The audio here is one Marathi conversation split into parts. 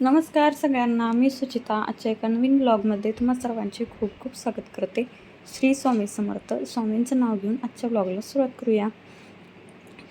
नमस्कार सगळ्यांना मी सुचिता आजच्या एका नवीन ब्लॉगमध्ये तुम्हा सर्वांचे खूप खूप स्वागत करते. श्री स्वामी समर्थ स्वामींचं नाव घेऊन आजच्या ब्लॉगला सुरुवात करूया.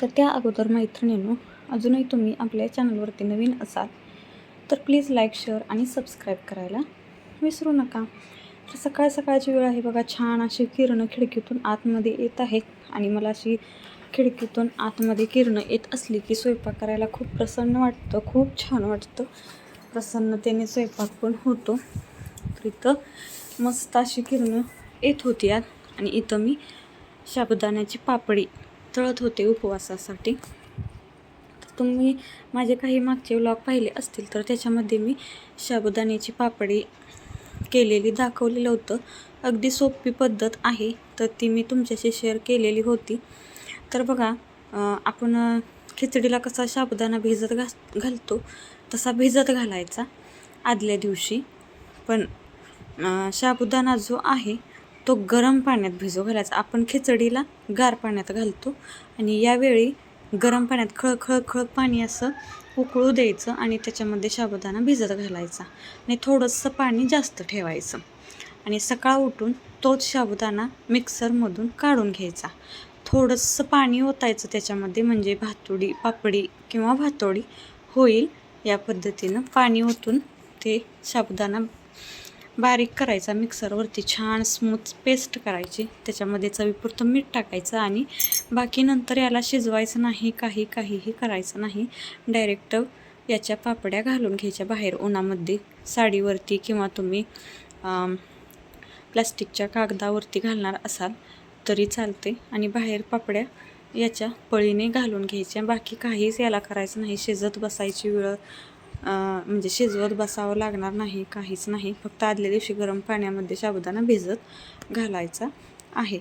तर त्या अगोदर मैत्रिणींनो अजूनही तुम्ही आपल्या चॅनलवरती नवीन असाल तर प्लीज लाईक शेअर आणि सबस्क्राईब करायला विसरू नका. तर सकाळ सकाळची वेळ आहे बघा छान अशी किरणं खिडकीतून आतमध्ये येत आहेत आणि मला अशी खिडकीतून आतमध्ये किरणं येत असली की स्वयंपाक करायला खूप प्रसन्न वाटतं खूप छान वाटतं. प्रसन्नतेने स्वयंपाक पण होतो. तर इथं मस्त अशी किरणं येत होती आत आणि इथं मी साबुदाण्याची पापडी तळत होते उपवासासाठी. तर तुम्ही माझे काही मागचे व्लॉग पाहिले असतील तर त्याच्यामध्ये मी साबुदाण्याची पापडी केलेली दाखवलेलं होतं. अगदी सोपी पद्धत आहे तर ती मी तुमच्याशी शेअर केलेली होती. तर बघा आपण खिचडीला कसा साबुदाणा भिजत घास घालतो तसा भिजत घालायचा आदल्या दिवशी. पण साबुदाणा जो आहे तो गरम पाण्यात भिजव घालायचा. आपण खिचडीला गार पाण्यात घालतो आणि यावेळी गरम पाण्यात खळ खळ खळ पाणी असं उकळू द्यायचं आणि त्याच्यामध्ये साबुदाणा भिजत घालायचा. आणि थोडंसं पाणी जास्त ठेवायचं. आणि सकाळ उठून तोच साबुदाणा मिक्सरमधून काढून घ्यायचा. थोडंसं पाणी ओतायचं त्याच्यामध्ये म्हणजे भातोडी पापडी किंवा भातोडी होईल. या पद्धतीनं पाणी ओतून ते साबुदाणा बारीक करायचा मिक्सरवरती छान स्मूथ पेस्ट करायची. त्याच्यामध्ये चवीपुरतं मीठ टाकायचं आणि बाकी नंतर याला शिजवायचं नाही काही काहीही करायचं नाही. डायरेक्ट याच्या पापड्या घालून घ्यायच्या बाहेर उन्हामध्ये. साडीवरती किंवा तुम्ही प्लास्टिकच्या कागदावरती घालणार असाल तरी चालते आणि बाहेर पापड्या याच्या पळीने घालून घ्यायच्या बाकी काहीच याला करायचं नाही. शिजत बसायची वेळ म्हणजे शिजवत बसावं लागणार नाही काहीच नाही. फक्त आदल्या दिवशी गरम पाण्यामध्ये साबुदाणा भिजत घालायचा आहे.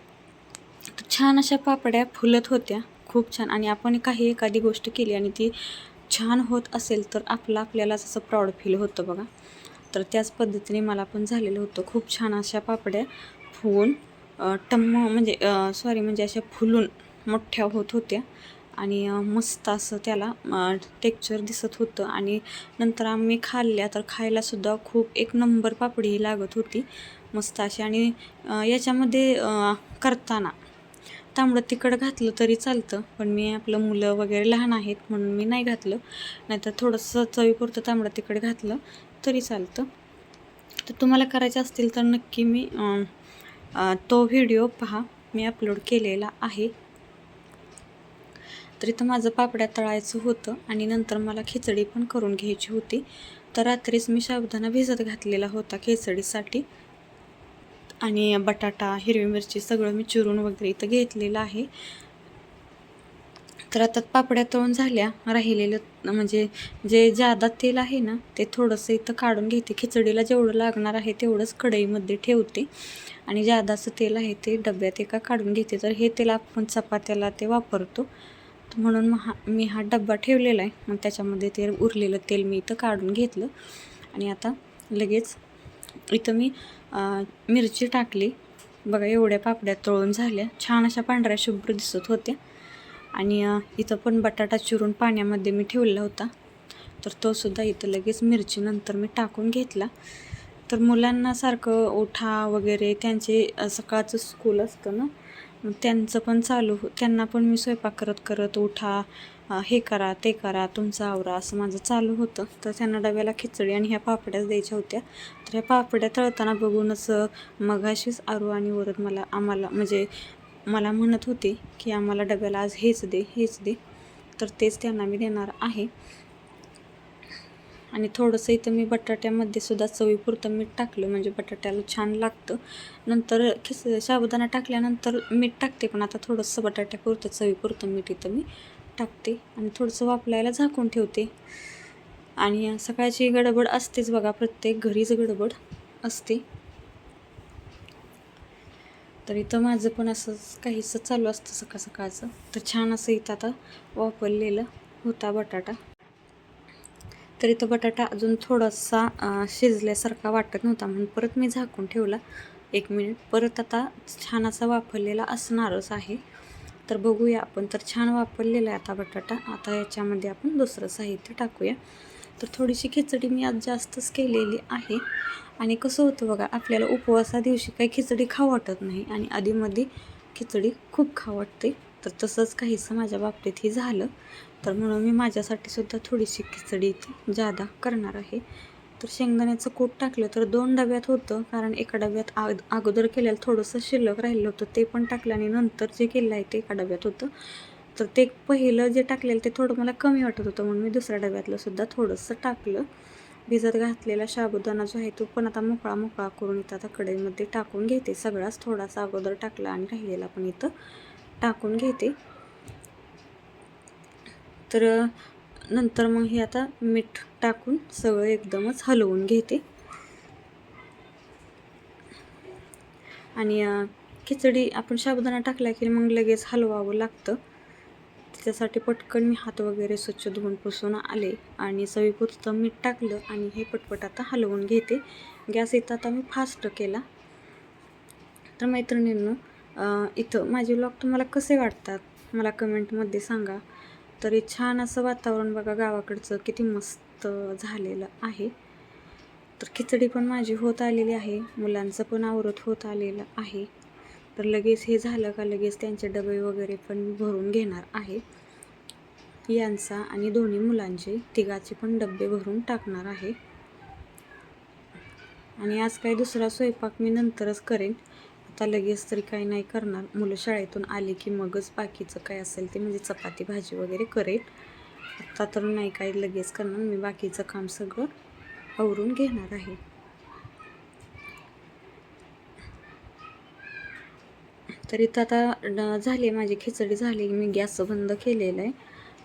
छान अशा पापड्या फुलत होत्या. खूप छान. आणि आपण काही एखादी गोष्ट केली आणि ती छान होत असेल तर आपलं आपल्याला असं प्राऊड फील होतं बघा. तर त्याच पद्धतीने मला पण झालेलं होतं. खूप छान अशा पापड्या फुवून टम्म म्हणजे सॉरी म्हणजे अशा फुलून मोठ्या होत होत्या. आणि मस्त असं त्याला टेक्चर दिसत होतं. आणि नंतर आम्ही खाल्ल्या तर खायलासुद्धा खूप एक नंबर पापडी लागत होती. मस्त अशी. आणि याच्यामध्ये करताना तांबडं तिखट घातलं तरी चालतं. पण मी आपलं मुलं वगैरे लहान आहेत म्हणून मी नाही घातलं. नाहीतर थोडंसं चवीपुरतं तांबडं तिखट घातलं तरी चालतं. तर तुम्हाला करायचे असतील तर नक्की मी तो व्हिडिओ पहा. मी अपलोड केलेला आहे. तर इथं माझं पापड्या तळायचं होतं आणि नंतर मला खिचडी पण करून घ्यायची होती. तर रात्रीच मी साबुदाणा भिजत घातलेला होता खिचडीसाठी आणि बटाटा हिरवी मिरची सगळं मी चिरून वगैरे इथं घेतलेलं आहे. तर आता पापड्या तळून झाल्या. राहिलेलं म्हणजे जे जादा तेल आहे ना ते थोडंसं इथं काढून घेते. खिचडीला जेवढं लागणार आहे तेवढंच कढईमध्ये ठेवते. आणि जादाचं तेल आहे ते डब्यात एका काढून घेते. तर हे तेल आपण चपात्याला ते वापरतो. म्हणून मग हा मी हा डब्बा ठेवलेला आहे. मग त्याच्यामध्ये ते उरलेलं तेल मी इथं काढून घेतलं. आणि आता लगेच इथं मी मिरची टाकली. बघा एवढ्या पापड्या तळून झाल्या. छान अशा पांढऱ्या शुभ्र दिसत होत्या. आणि इथं पण बटाटा चिरून पाण्यामध्ये मी ठेवलेला होता. तर तोसुद्धा इथं लगेच मिरची नंतर मी टाकून घेतला. तर मुलांना सारखं ओठा वगैरे त्यांचे सकाळचं स्कूल असतं ना त्यांचं पण चालू हो त्यांना पण मी स्वयंपाक करत करत उठा हे करा ते करा तुमचं आवरा असं माझं चालू होतं. तर त्यांना डब्याला खिचडी आणि ह्या पापड्याच द्यायच्या होत्या. तर ह्या पापड्या तळताना बघूनच अ, मगाशीच आरू आणि वरद मला आम्हाला म्हणजे मला म्हणत होते की आम्हाला डब्याला आज हेच दे हेच दे. तर तेच त्यांना मी देणार आहे. आणि थोडंसं इथं मी बटाट्यामध्ये सुद्धा चवीपुरतं मीठ टाकलं म्हणजे बटाट्याला छान लागतं. नंतर खिस साबुदाणा टाकल्यानंतर मीठ टाकते पण आता थोडंसं बटाट्यापुरतं चवीपुरतं मीठ इथं मी टाकते. आणि थोडंसं वापरायला झाकून ठेवते. आणि सकाळची गडबड असतेच बघा प्रत्येक घरीच गडबड असते. तर इथं माझं पण असंच काहीसं चालू असतं सकाळ सकाळचं. तर छान असं इथं आता वापरलेलं होता बटाटा. तर इथं बटाटा अजून थोडासा शिजल्यासारखा वाटत नव्हता. म्हणून परत मी झाकून ठेवला एक मिनिट परत आता छान असा वापरलेला असणारच आहे. तर बघूया आपण. तर छान वापरलेला आहे आता बटाटा. आता याच्यामध्ये आपण दुसरं साहित्य टाकूया. तर थोडीशी खिचडी मी आज जास्तच केलेली आहे. आणि कसं होतं बघा आपल्याला उपवासा दिवशी काही खिचडी खाऊ वाटत नाही आणि आधीमध्ये खिचडी खूप खाऊ वाटते. तर तसंच काहीसं माझ्या बाबतीतही झालं. तर म्हणून मी माझ्यासाठी सुद्धा थोडीशी खिचडी इथे जादा करणार आहे. तर शेंगदाण्याचं कूट टाकलं तर दोन डब्यात होतं कारण एका डब्यात आग अगोदर केलेलं थोडंसं शिल्लक राहिलं होतं ते पण टाकलं आणि नंतर जे केलं आहे ते एका डब्यात होतं. तर ते पहिलं जे टाकलेलं ते थोडं मला कमी वाटत होतं म्हणून मी दुसऱ्या डब्यातलं सुद्धा थोडंसं टाकलं. भिजत घातलेला साबुदाणा जो आहे तो पण आता मोकळा मोकळा करून इथं आता कढईमध्ये टाकून घेते. सगळाच थोडासा अगोदर टाकला आणि राहिलेला पण इथं टाकून घेते. तर नंतर मग हे आता मीठ टाकून सगळं एकदमच हलवून घेते. आणि खिचडी आपण साबुदाणा टाकला की मग लगेच हलवावं लागतं. त्याच्यासाठी पटकन मी हात वगैरे स्वच्छ धुवून पुसून आले आणि चवीपुरतं मीठ टाकलं आणि हे पटपट आता हलवून घेते. गॅस इथं आता मी फास्ट केला. तर मैत्रिणींनो इथं माझे ब्लॉग तुम्हाला कसे वाटतात? मला कमेंटमध्ये सांगा. तरी छान असं वातावरण बघा गावाकडचं. किती मस्त झालेलं आहे. तर खिचडी पण माझी होत आलेली आहे. मुलांचं पण आवरत होत आलेलं आहे. तर लगेच हे झालं का लगेच त्यांचे डबे वगैरे पण भरून घेणार आहे. यांचा आणि दोन्ही मुलांचे तिघाचे पण डबे भरून टाकणार आहे. आणि आज काही दुसरा स्वयंपाक मी नंतरच करेन. आता लगेच तरी काही नाही करणार. मुलं शाळेतून आली की मगच बाकीचं काय असेल ते म्हणजे चपाती भाजी वगैरे करेल. आत्ता तर नाही काही लगेच करणार. मी बाकीचं काम सगळं आवरून घेणार आहे. तर इथं आता झाली माझी खिचडी झाली. मी गॅस बंद केलेला आहे.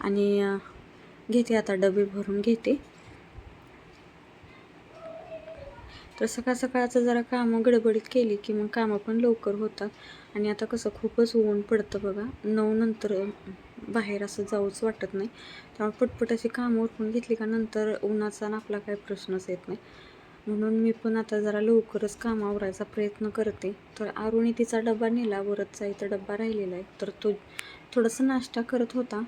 आणि घेते आता डबे भरून घेते. तर सकाळ सकाळचं जरा कामं गडबडीत केली की मग कामं पण लवकर होतात. आणि आता कसं खूपच ऊन पडतं बघा. नऊ नंतर बाहेर असं जाऊच वाटत नाही. त्यामुळे पटपट अशी कामं उरकून घेतली का नंतर उन्हाचा ना आपला काही प्रश्नच येत नाही. म्हणून मी पण आता जरा लवकरच काम आवरायचा प्रयत्न करते. तर आरुणी तिचा डबा नेला वरतचा इथं डबा राहिलेला आहे. तर तो थोडासा नाश्ता करत होता.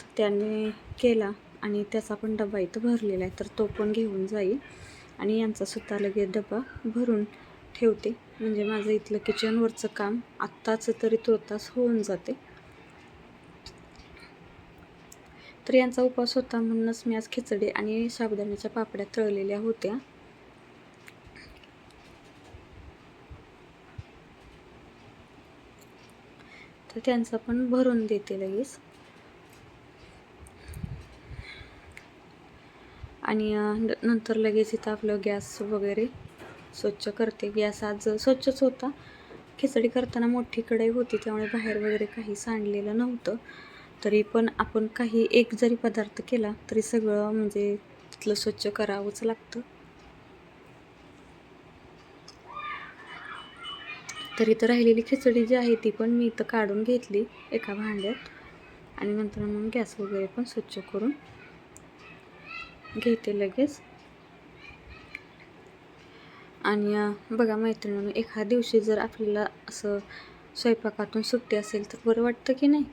तर त्याने केला आणि त्याचा पण डबा इथं भरलेला आहे. तर तो पण घेऊन जाईल. आणि यांचा सुद्धा लगेच डबा भरून ठेवते. म्हणजे माझं इथलं किचनवरचं काम आत्ताच तरी तुर्तास होऊन जाते. तर यांचा उपवास होता म्हणूनच मी आज खिचडी आणि साबुदाण्याच्या पापड्या तळलेल्या होत्या. तर त्यांचा पण भरून देते लगेच. आणि नंतर लगेच इथं आपलं गॅस वगैरे स्वच्छ करते. गॅस आज स्वच्छच होता. खिचडी करताना मोठी कढाई होती त्यामुळे बाहेर वगैरे काही सांडलेलं नव्हतं. तरी पण आपण काही एक जरी पदार्थ केला तरी सगळं म्हणजे तिथलं स्वच्छ करावंच लागतं. तरी तर राहिलेली खिचडी जी आहे ती पण मी इथं काढून घेतली एका भांड्यात. आणि नंतर मग गॅस वगैरे पण स्वच्छ करून घेते लगेच. आणि बघा मैत्रिणींनो एखाद्या दिवशी जर आपल्याला असं स्वयंपाकातून सुट्टी असेल तर बरं वाटतं की नाही?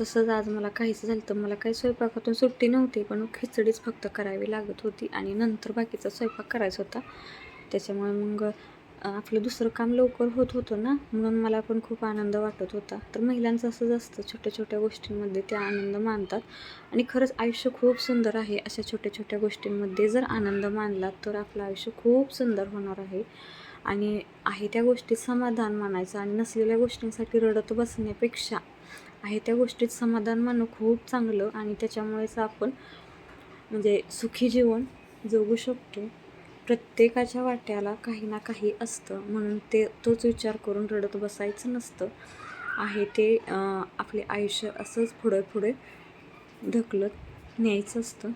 तसंच आज मला काहीच झालं तर मला काही स्वयंपाकातून सुट्टी नव्हती पण खिचडीच फक्त करावी लागत होती आणि नंतर बाकीचा स्वयंपाक करायचा होता. त्याच्यामुळे मग आपलं दुसरं काम लवकर होत होतं ना म्हणून मला पण खूप आनंद वाटत होता. तर महिलांचं असंच असतं छोट्या छोट्या गोष्टींमध्ये ते आनंद मानतात. आणि खरंच आयुष्य खूप सुंदर आहे अशा छोट्या छोट्या गोष्टींमध्ये जर आनंद मानला तर आपलं आयुष्य खूप सुंदर होणार आहे. आणि आहे त्या गोष्टीत समाधान मानायचं आणि नसलेल्या गोष्टींसाठी रडत बसण्यापेक्षा आहे त्या गोष्टीत समाधान मानणं खूप चांगलं आणि त्याच्यामुळेच आपण म्हणजे सुखी जीवन जगू शकतो. प्रत्येकाच्या वाट्याला काही ना काही असतं. म्हणून ते तोच विचार करून रडत बसायचं नसतं. आहे ते आपले आयुष्य असंच पुढे पुढे ढकलत न्यायचं असतं.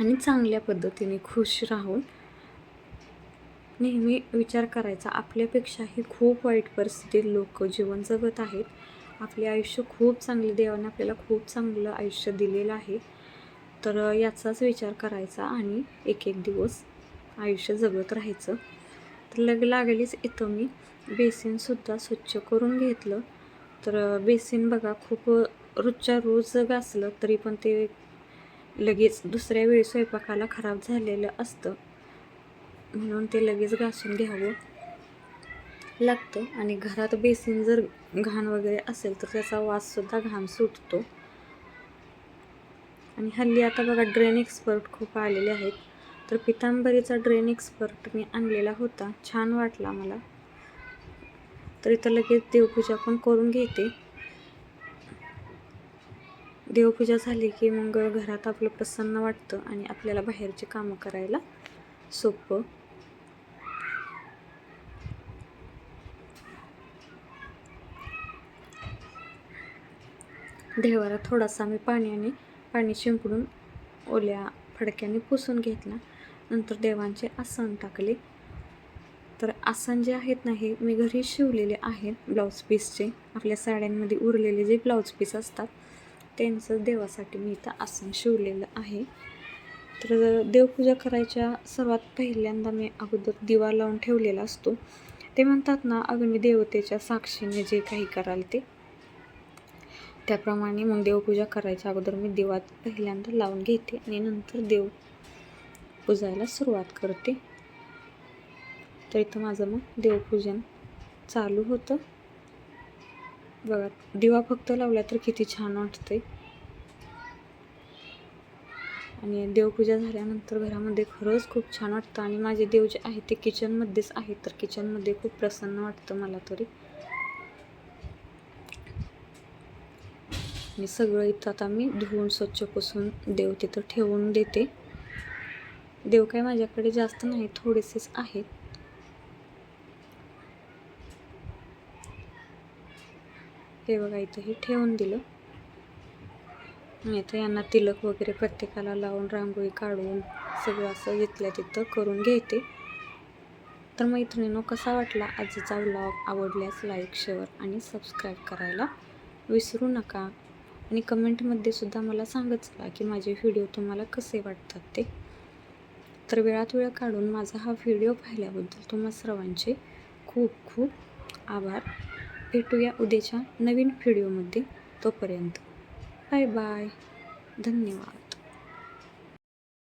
आणि चांगल्या पद्धतीने खुश राहून नेहमी विचार करायचा. आपल्यापेक्षाही खूप वाईट परिस्थितीत लोक जीवन जगत आहेत. आपले आयुष्य खूप चांगले देवाने आपल्याला खूप चांगलं आयुष्य दिलेलं आहे. तर याचाच विचार करायचा आणि एक एक दिवस आयुष्य जगत राहायचं. तर लग लागलीच इथं मी. बेसिनसुद्धा स्वच्छ करून घेतलं. तर बेसिन बघा खूप रोजच्या रोज घासलं तरी पण ते लगेच दुसऱ्या वेळी स्वयंपाकाला खराब झालेलं असतं. म्हणून ते लगेच घासून घ्यावं लागतं. आणि घरात बेसिन जर घाण वगैरे असेल तर त्याचा वाससुद्धा घाण सुटतो. आणि हल्ली आता बघा ड्रेन एक्सपर्ट खूप आलेले आहेत. तर पितांबरीचा ड्रेन एक्सपर्ट मी आणलेला होता. छान वाटला मला. तर इथं लगेच देवपूजा पण करून घेते. देवपूजा झाली की मग घरात आपलं प्रसन्न वाटतं आणि आपल्याला बाहेरची कामं करायला सोपं. देवाला थोडासा मी पाण्याने पाणी शिंपडून ओल्या फडक्याने पुसून घेतला. नंतर देवांचे आसन टाकले. तर आसन जे आहेत ना हे मी घरी शिवलेले आहेत ब्लाऊज पीसचे आपल्या साड्यांमध्ये उरलेले जे ब्लाऊज पीस असतात त्यांचं देवासाठी मी इथं आसन शिवलेलं आहे. तर देवपूजा करायच्या सर्वात पहिल्यांदा मी अगोदर दिवा लावून ठेवलेला असतो. ते म्हणतात ना अग्निदेवतेच्या साक्षीने जे काही कराल ते. त्याप्रमाणे मग देवपूजा करायच्या अगोदर मी दिवा पहिल्यांदा लावून घेते आणि नंतर देव पूजायला सुरुवात करते. तर इथं माझं मग देवपूजन चालू होतं. बघा दिवा फक्त लावला तर किती छान वाटते आणि देवपूजा झाल्यानंतर घरामध्ये खरंच खूप छान वाटतं. आणि माझे देव जे आहे ते किचनमध्येच आहेत तर किचनमध्ये खूप प्रसन्न वाटतं मला तरी. मी सगळं इथं आता मी धुवून स्वच्छ पुसून देव तिथं ठेवून देते. देव काय माझ्याकडे जास्त नाही थोडेसेच आहेत. हे बघा इथं हे ठेवून दिलं. नाही इथं यांना तिलक वगैरे प्रत्येकाला लावून रांगोळी काढून सगळं असं घेतल्या तिथं करून घेते. तर मैत्रिणीनो कसा वाटला आजचा व्लॉग आवडल्यास लाईक शेअर आणि सबस्क्राईब करायला विसरू नका. आणि कमेंटमध्ये सुद्धा मला सांगत चला की माझे व्हिडिओ तुम्हाला कसे वाटतात ते. तर वेळात वेळ काढून माझा हा व्हिडिओ पाहिल्याबद्दल तुम्हा सर्वांचे खूप खूप आभार. भेटूया उद्याच्या नवीन व्हिडिओमध्ये. तोपर्यंत बाय बाय. धन्यवाद.